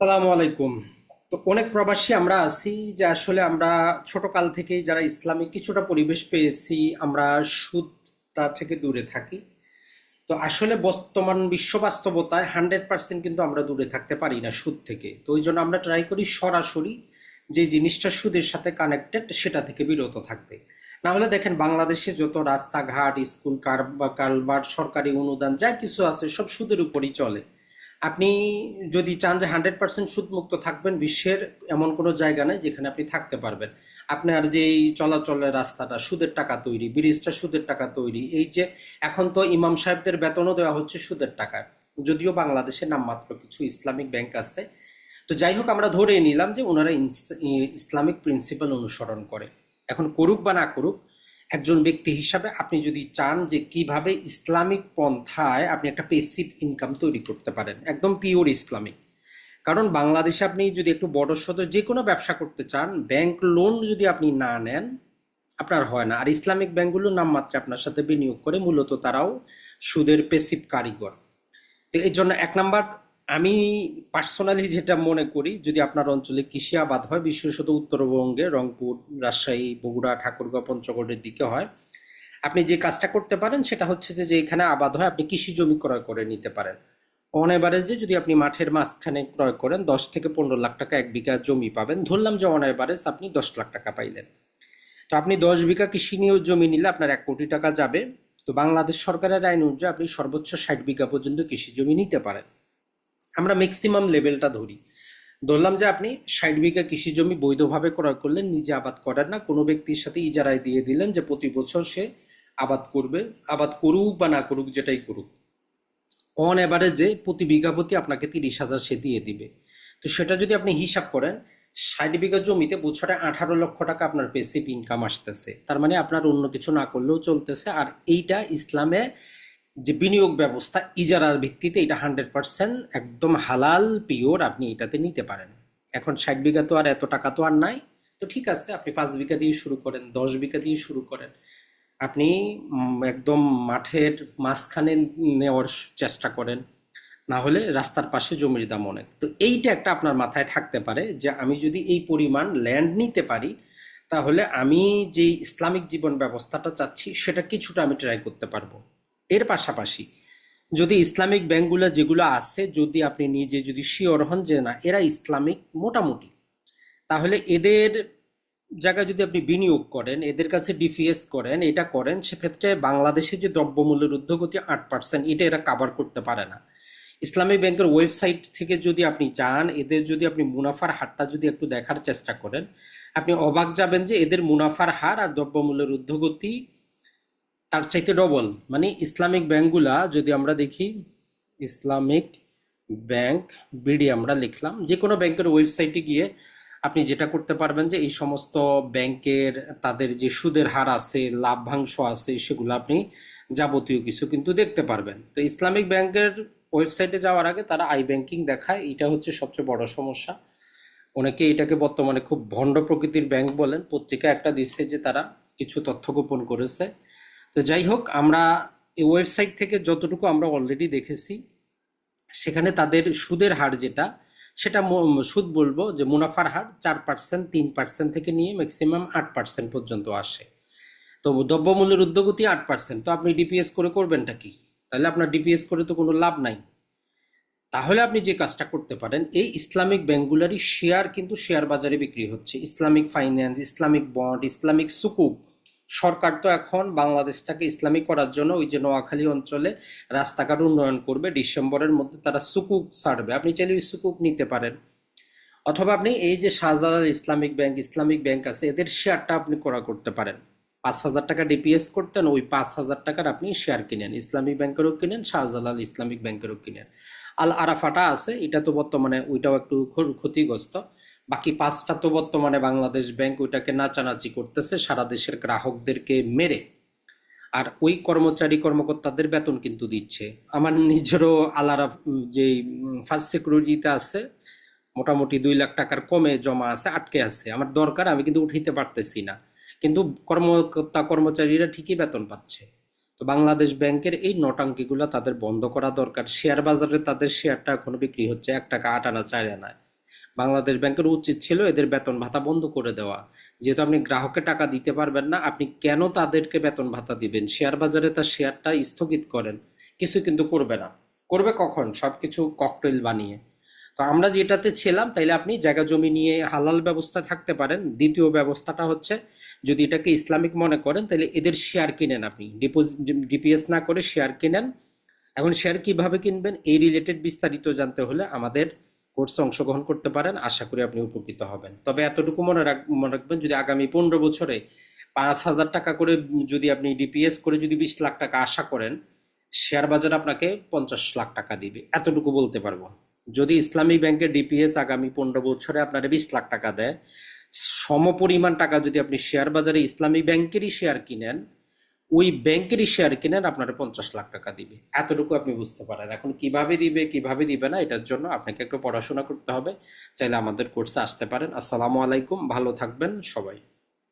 সালামু আলাইকুম। তো অনেক প্রবাসী আমরা আছি যে আসলে আমরা ছোট কাল থেকেই যারা ইসলামিক কিছুটা পরিবেশ পেয়েছি, আমরা সুদটা থেকে দূরে থাকি। তো আসলে বর্তমান বিশ্ব বাস্তবতায় হান্ড্রেড পার্সেন্ট কিন্তু আমরা দূরে থাকতে পারি না সুদ থেকে। তো ওই জন্য আমরা ট্রাই করি সরাসরি যে জিনিসটা সুদের সাথে কানেক্টেড সেটা থেকে বিরত থাকতে। না হলে দেখেন বাংলাদেশে যত রাস্তাঘাট, স্কুল কারবার, সরকারি অনুদান, যা কিছু আছে সব সুদের উপরই চলে। আপনি যদি চান যে হান্ড্রেড পার্সেন্ট সুদমুক্ত থাকবেন, বিশ্বের এমন কোনো জায়গা নেই যেখানে আপনি থাকতে পারবেন। আপনার যে এই চলাচলের রাস্তাটা, সুদের টাকা তৈরি, ব্রিজটা সুদের টাকা তৈরি, এই যে এখন তো ইমাম সাহেবদের বেতনও দেওয়া হচ্ছে সুদের টাকায়। যদিও বাংলাদেশে নামমাত্র কিছু ইসলামিক ব্যাংক আছে। তো যাই হোক, আমরা ধরে নিলাম যে ওনারা ইসলামিক প্রিন্সিপাল অনুসরণ করে। এখন করুক বা না করুক একজন ব্যক্তি হিসাবে আপনি যদি চান যে কীভাবে ইসলামিক পন্থায় আপনি একটা পেসিভ ইনকাম তৈরি করতে পারেন, একদম পিওর ইসলামিক। কারণ বাংলাদেশে আপনি যদি একটু বড় সদ যে কোনো ব্যবসা করতে চান ব্যাংক লোন যদি আপনি না নেন, আপনার হয় না। আর ইসলামিক ব্যাংকগুলো নামমাত্রে আপনার সাথে বিনিয়োগ করে মূলত তারাও সুদের পেসিভ কারিগর। তো এই জন্য এক নাম্বার আমি পার্সোনালি যেটা মনে করি, যদি আপনার অঞ্চলে কৃষি আবাদ হয় বিশেষত উত্তরবঙ্গে, রংপুর, রাজশাহী, বগুড়া, ঠাকুরগাঁও, পঞ্চগড়ের দিকে হয়, আপনি যে কাজটা করতে পারেন, সেটা হচ্ছে যে এখানে আবাদ হয়, আপনি কৃষি জমি ক্রয় করে নিতে পারেন। অন যদি আপনি মাঠের মাঝখানে ক্রয় করেন, দশ থেকে পনেরো লাখ টাকা এক বিঘা জমি পাবেন। ধরলাম যে অন এভারেজ আপনি দশ লাখ টাকা পাইলেন। তো আপনি দশ বিঘা কৃষি নিয়ে জমি নিলে আপনার এক কোটি টাকা যাবে। তো বাংলাদেশ সরকারের আইন অনুযায়ী আপনি সর্বোচ্চ ষাট বিঘা পর্যন্ত কৃষি জমি নিতে পারেন। আমরা ম্যাক্সিমাম লেভেলটা ধরি। ধরলাম যে আপনি ষাট বিঘা কৃষি জমি বৈধভাবে ক্রয় করলেন, নিজে আবাদ করেন না, কোনো ব্যক্তির সাথে ইজারায় দিয়ে দিলেন যে প্রতি বছর সে আবাদ করবে, আবাদ করুক বা না করুক, যেটাই করুক। অন এভারেজে প্রতি বিঘা প্রতি আপনাকে তিরিশ হাজার সে দিয়ে দিবে। তো সেটা যদি আপনি হিসাব করেন, ষাট বিঘা জমিতে বছরে আঠারো লক্ষ টাকা আপনার পেসিভ ইনকাম আসতেছে। তার মানে আপনার অন্য কিছু না করলেও চলতেছে। আর এইটা ইসলামে যে বিনিয়োগ ব্যবস্থা ইজারার ভিত্তিতে এটা হান্ড্রেড পার্সেন্ট একদম হালাল, পিওর আপনি এটাতে নিতে পারেন। এখন ষাট বিঘা তো আর এত টাকা তো আর নাই। তো ঠিক আছে, আপনি পাঁচ বিঘা দিয়ে শুরু করেন, দশ বিঘা দিয়ে শুরু করেন। আপনি একদম মাঠের মাঝখানে নেওয়ার চেষ্টা করেন, না হলে রাস্তার পাশে জমির দাম অনেক। তো এইটা একটা আপনার মাথায় থাকতে পারে যে আমি যদি এই পরিমাণ ল্যান্ড নিতে পারি, তাহলে আমি যে ইসলামিক জীবন ব্যবস্থাটা চাচ্ছি, সেটা কিছুটা আমি ট্রাই করতে পারব। এর পাশাপাশি যদি ইসলামিক ব্যাংকগুলো যেগুলো আছে, যদি আপনি নিজে যদি শিওর হন যে না, এরা ইসলামিক মোটামুটি, তাহলে এদের জায়গায় যদি আপনি বিনিয়োগ করেন, এদের কাছে ডিফিএস করেন, এটা করেন, সেক্ষেত্রে বাংলাদেশে যে দ্রব্যমূল্যের ঊর্ধ্বগতি আট পার্সেন্ট এটা এরা কাভার করতে পারে না। ইসলামিক ব্যাংকের ওয়েবসাইট থেকে যদি আপনি যান এদের যদি আপনি মুনাফার হারটা যদি একটু দেখার চেষ্টা করেন, আপনি অবাক যাবেন যে এদের মুনাফার হার আর দ্রব্যমূল্যের ঊর্ধ্বগতি তার চাইতে ডবল মানে ইসলামিক ব্যাংকগুলা যদি আমরা দেখি, ইসলামিক ব্যাংক বিডি আমরা লিখলাম যে কোনো ব্যাংকের ওয়েবসাইটে গিয়ে আপনি যেটা করতে পারবেন যে এই সমস্ত ব্যাংকের তাদের যে সুদের হার আছে, লাভ্যাংশ আছে, সেগুলো আপনি যাবতীয় কিছু কিন্তু দেখতে পারবেন। তো ইসলামিক ব্যাংকের ওয়েবসাইটে যাওয়ার আগে তারা আই ব্যাংকিং দেখায়, এটা হচ্ছে সবচেয়ে বড় সমস্যা। অনেকে এটাকে বর্তমানে খুব ভণ্ড প্রকৃতির ব্যাংক বলেন, পত্রিকা একটা দিচ্ছে যে তারা কিছু তথ্য গোপন করেছে। তো যাই হোক, আমরা এই ওয়েবসাইট থেকে যতটুকু আমরা অলরেডি দেখেছি, সেখানে তাদের সুদের হার যেটা, সেটা সুদ বলব যে মুনাফার হার চার পার্সেন্ট তিন পার্সেন্ট থেকে নিয়ে ম্যাক্সিমাম আট পার্সেন্ট পর্যন্ত আসে। তো দ্রব্যমূল্যের ঊর্ধ্বগতি আট পার্সেন্ট তো আপনি ডিপিএস করে করবেনটা কি? তাহলে আপনার ডিপিএস করে তো কোনো লাভ নাই। তাহলে আপনি যে কাজটা করতে পারেন, এই ইসলামিক ব্যাংকগুলারই শেয়ার কিন্তু শেয়ার বাজারে বিক্রি হচ্ছে। Islamic finance Islamic bond Islamic সুকুক সরকার তো এখন বাংলাদেশটাকে ইসলামিক করার জন্য ওই যে নোয়াখালী অঞ্চলে রাস্তাঘাট উন্নয়ন করবে। ডিসেম্বরের মধ্যে তারা সুকুক ছাড়বে। আপনি চাইলে ওই সুকুক নিতে পারেন। অথবা আপনি এই যে Shahjalal Islamic bank Islamic bank আছে, এদের শেয়ারটা আপনি করা করতে পারেন। পাঁচ হাজার টাকা ডিপিএস করতেন, ওই পাঁচ হাজার টাকার আপনি শেয়ার কিনেন। ইসলামিক ব্যাংকেরও কিনেন, শাহজালাল ইসলামিক ব্যাংকেরও কিনেন। আল আরাফাটা আছে, এটা তো বর্তমানে ওইটাও একটু ক্ষতিগ্রস্ত। বাকি পাঁচটা তো বর্তমানে বাংলাদেশ ব্যাংক ওইটাকে নাচানাচি করতেছে, সারা দেশের গ্রাহকদেরকে মেরে। আর ওই কর্মচারী কর্মকর্তাদের বেতন কিন্তু দিচ্ছে। আমার নিজেরও আলারা যে ফার্স্ট সিকিউরিটিতে আছে, মোটামুটি দুই লাখ টাকার কমে জমা আছে, আটকে আছে। আমার দরকার, আমি কিন্তু উঠাইতে পারতেছি না। কিন্তু কর্মকর্তা কর্মচারীরা ঠিকই বেতন পাচ্ছে। তো বাংলাদেশ ব্যাংকের এই নটাঙ্কিগুলো তাদের বন্ধ করা দরকার। শেয়ার বাজারে তাদের শেয়ারটা এখনও বিক্রি হচ্ছে, এক টাকা আট আনা, চার আনায় বাংলাদেশ ব্যাংকের উচিত ছিল এদের বেতন ভাতা বন্ধ করে দেওয়া। যেহেতু আপনি গ্রাহককে টাকা দিতে পারবেন না, আপনি কেন তাদেরকে বেতন ভাতা দিবেন? শেয়ার বাজারে তার শেয়ারটা স্থগিত করেন। কিছু কিন্তু করবে না। করবে কখন? সবকিছু ককটেল বানিয়ে। তো আমরা যেটাতে ছিলাম, তাইলে আপনি জায়গা জমি নিয়ে হালাল ব্যবস্থা থাকতে পারেন। দ্বিতীয় ব্যবস্থাটা হচ্ছে, যদি এটাকে ইসলামিক মনে করেন তাহলে এদের শেয়ার কিনেন আপনি। ডিপোজিট ডিপিএস না করে শেয়ার কিনেন। এখন শেয়ার কীভাবে কিনবেন, এই রিলেটেড বিস্তারিত জানতে হলে আমাদের কোর্সে অংশগ্রহণ করতে পারেন, আশা করি আপনি উপকৃত হবেন। তবে এতটুকু মনে রাখ, মনে রাখবেন যদি আগামী পনেরো বছরে পাঁচ হাজার টাকা করে যদি আপনি ডিপিএস করে যদি বিশ লাখ টাকা আশা করেন, শেয়ার বাজার আপনাকে পঞ্চাশ লাখ টাকা দিবে। এতটুকু বলতে পারব। যদি ইসলামী ব্যাংকের ডিপিএস আগামী পনেরো বছরে আপনার বিশ লাখ টাকা দেয়, সমপরিমাণ টাকা যদি আপনি শেয়ার বাজারে ইসলামী ব্যাংকেরই শেয়ার কিনেন ওই ব্যাংকেরই শেয়ার কিনেন, আপনারা পঞ্চাশ লাখ টাকা দিবে। এতটুকু আপনি বুঝতে পারেন। এখন কীভাবে দিবে কীভাবে দিবে না, এটার জন্য আপনাকে একটু পড়াশোনা করতে হবে। চাইলে আমাদের কোর্সে আসতে পারেন। আসসালামু আলাইকুম, ভালো থাকবেন সবাই।